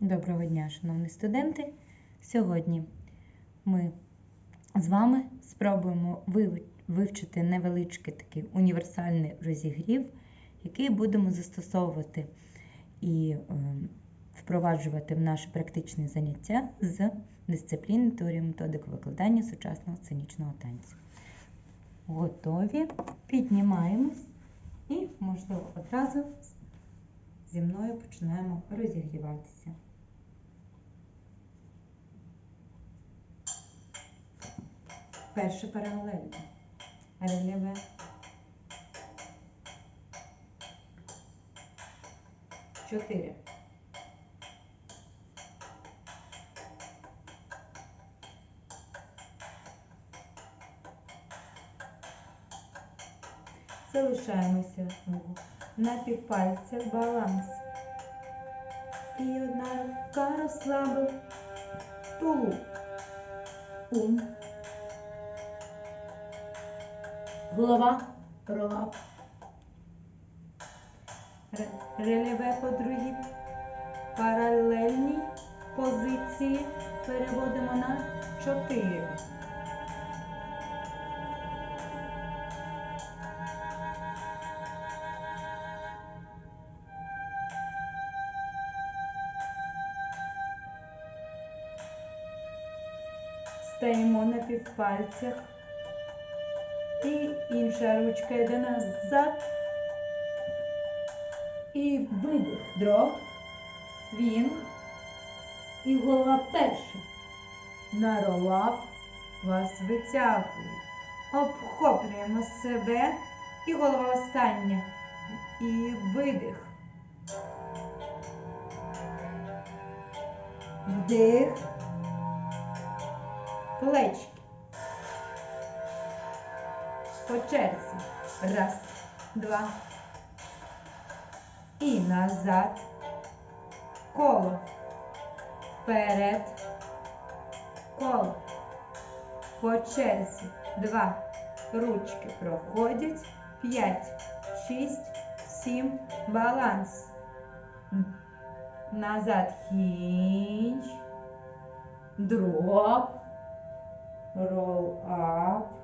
Доброго дня, шановні студенти! Сьогодні ми з вами спробуємо вивчити невеличкий такий універсальний розігрів, який будемо застосовувати і е, впроваджувати в наше практичне заняття з дисципліни теорії методики викладання сучасного сценічного танцю. Готові? Піднімаємось і, можливо, одразу зі мною починаємо розігріватися. Перше паралельне. Рельєве. Чотири. Залишаємося. На півпальцях баланс. І одна рука розслабив. Тулуб. Ум. Голова. Ролап. Ре- Рельєве по другій паралельній позиції переводимо на 4. Стаємо на півпальцях. І інша ручка йде назад. І видих. Дроп. Свінг. І голова перша. На ролап вас витягує. Обхоплюємо себе. І голова остання. І видих. Вдих. Плечки. По черзі. Раз, два. І назад. Коло. Вперед. Коло. По черзі. Два. Ручки проходять. П'ять. Шість. Сім. Баланс. Назад. Хінч. Дроп. Roll up.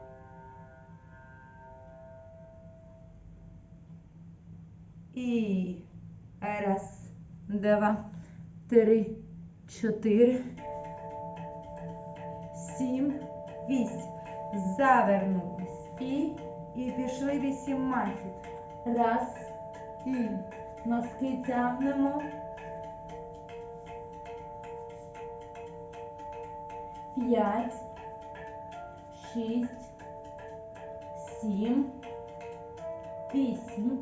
І раз, два, три, чотири, сім, вісім. Завернулись. І, і пішли вісім махів. Раз. І носки тягнемо. П'ять, шість, сім, вісім.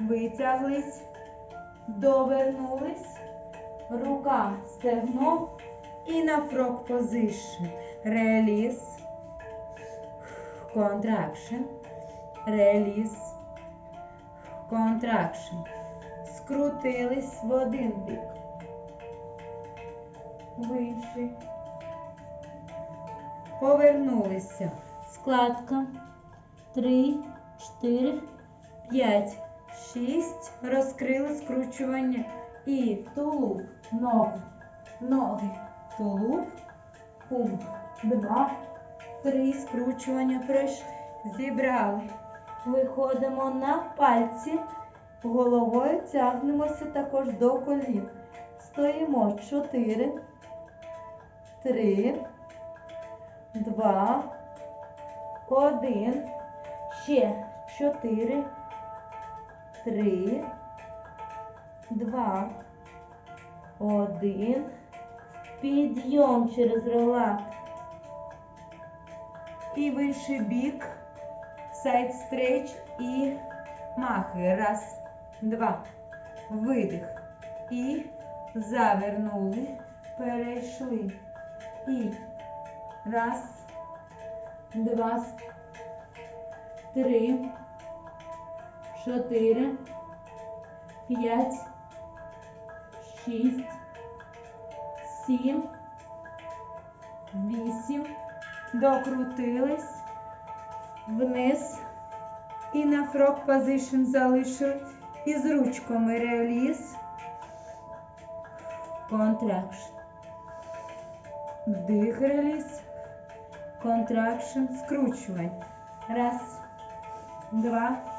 Витяглись, довернулись, рука стегно і на фрог позишн. Реліз, контракшн, реліз, контракшн. Скрутились в один бік. В. Повернулися. Складка. Три, чотири, п'ять. Шість. Розкрили скручування. І тулуб. Ноги. Ноги. Тулуб. Пункт. Два. Три. Скручування пройшли. Зібрали. Виходимо на пальці. Головою тягнемося також до колін. Стоїмо. Чотири. Три. Два. Один. Ще. Чотири три, два, один. Підйом через релакс. І в інший бік. Сайд стрейч і махи. Раз, два. Видих. І завернули. Перейшли. І раз, два, три чотири, п'ять, шість, сім, вісім. Докрутились вниз і на фрог позишн залишили. І з ручками реліз, Contraction. Вдих, реліз. Contraction. Скручування. Раз. Два.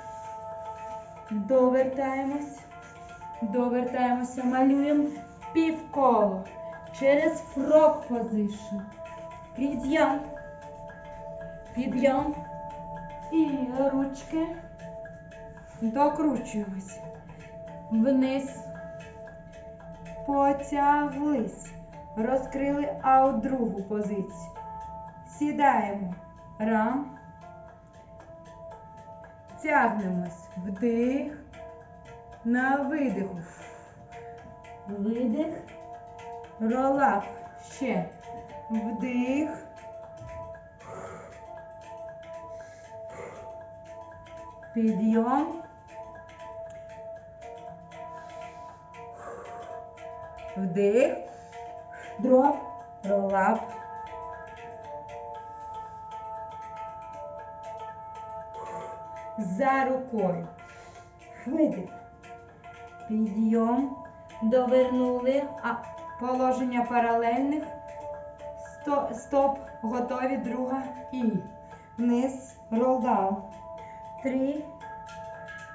Довертаємось. Довертаємося. Малюємо півколо. Через frog position. Підйом. Підйом. І ручки. Докручуємось. Вниз. Потяглись. Розкрили аут другу позицію. Сідаємо. Рам. Тягнемось. Вдих. На видиху. Видих. Ролап. Ще. Вдих. Підйом. Вдих. Дроп. Ролап. За рукою. Видих. Підйом. Довернули. А положення паралельних. Стоп. Готові. Друга. І. Вниз. Ролдаун. Три.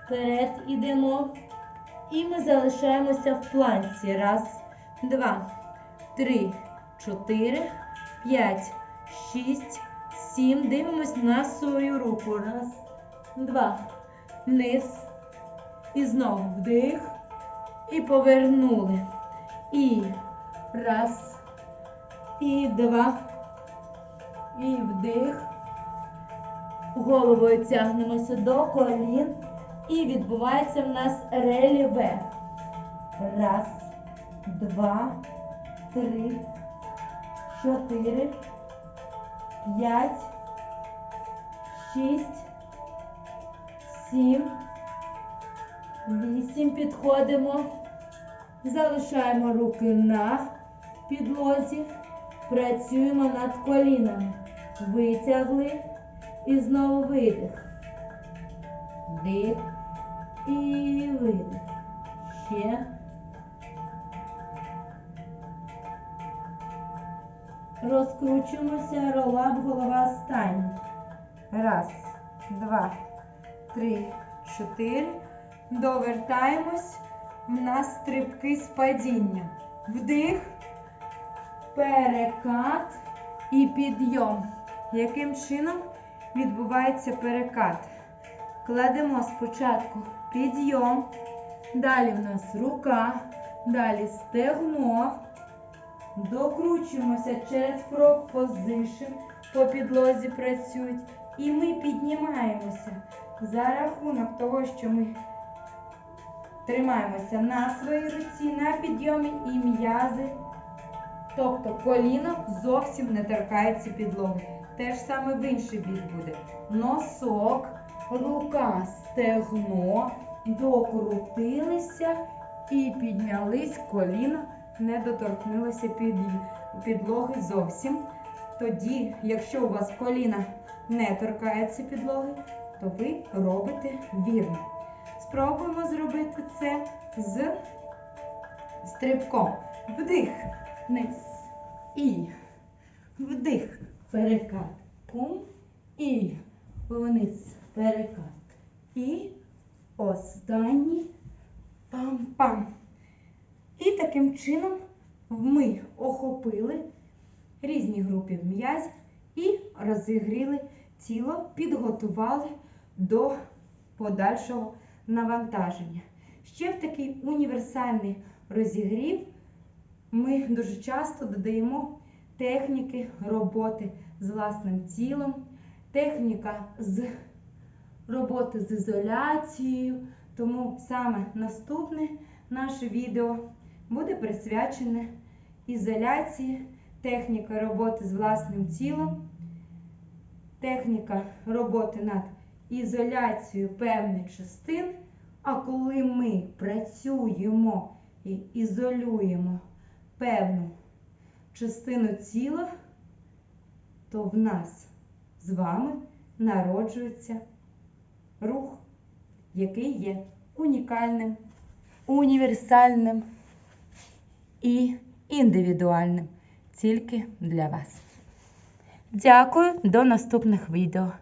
Вперед ідемо. І ми залишаємося в планці. Раз, два, три, чотири, п'ять, шість, сім. Дивимось на свою руку. Раз, два. Вниз. І знову вдих. І повернули. І раз. І два. І вдих. Головою тягнемося до колін. І відбувається в нас реліве. Раз, два, три, чотири, п'ять, шість, сім, вісім. Підходимо. Залишаємо руки на підлозі. Працюємо над колінами. Витягли. І знову видих. Вдих і видих. Ще. Розкручуємося, ролап, голова стань. Раз, два, три, чотири. Довертаємось. У нас стрибки з падінням. Вдих, перекат і підйом. Яким чином відбувається перекат? Кладемо спочатку підйом, далі в нас рука, далі стегно. Докручуємося через frog position, по підлозі працюють. І ми піднімаємося за рахунок того, що ми тримаємося на своїй руці, на підйомі і м'язи. Тобто коліно зовсім не торкається підлоги. Те ж саме в інший бік буде. Носок, рука, стегно, докрутилися і піднялись коліно, не доторкнулося під підлоги зовсім. Тоді, якщо у вас коліна не торкається підлоги, то ви робите вірно. Спробуємо зробити це з стрибком. Вдих, вниз. І вдих, перекат. Пум. І вниз, перекат. І останній пам-пам. І таким чином ми охопили різні групи м'язів і розігріли тіло, підготували до подальшого навантаження. Ще в такий універсальний розігрів ми дуже часто додаємо техніки роботи з власним тілом, техніка з роботи з ізоляцією. Тому саме наступне наше відео буде присвячене ізоляції, техніка роботи з власним тілом, техніка роботи над ізоляцією певних частин. А коли ми працюємо і ізолюємо певну частину тіла, то в нас з вами народжується рух, який є унікальним, універсальним і індивідуальним, тільки для вас. Дякую, до наступних відео.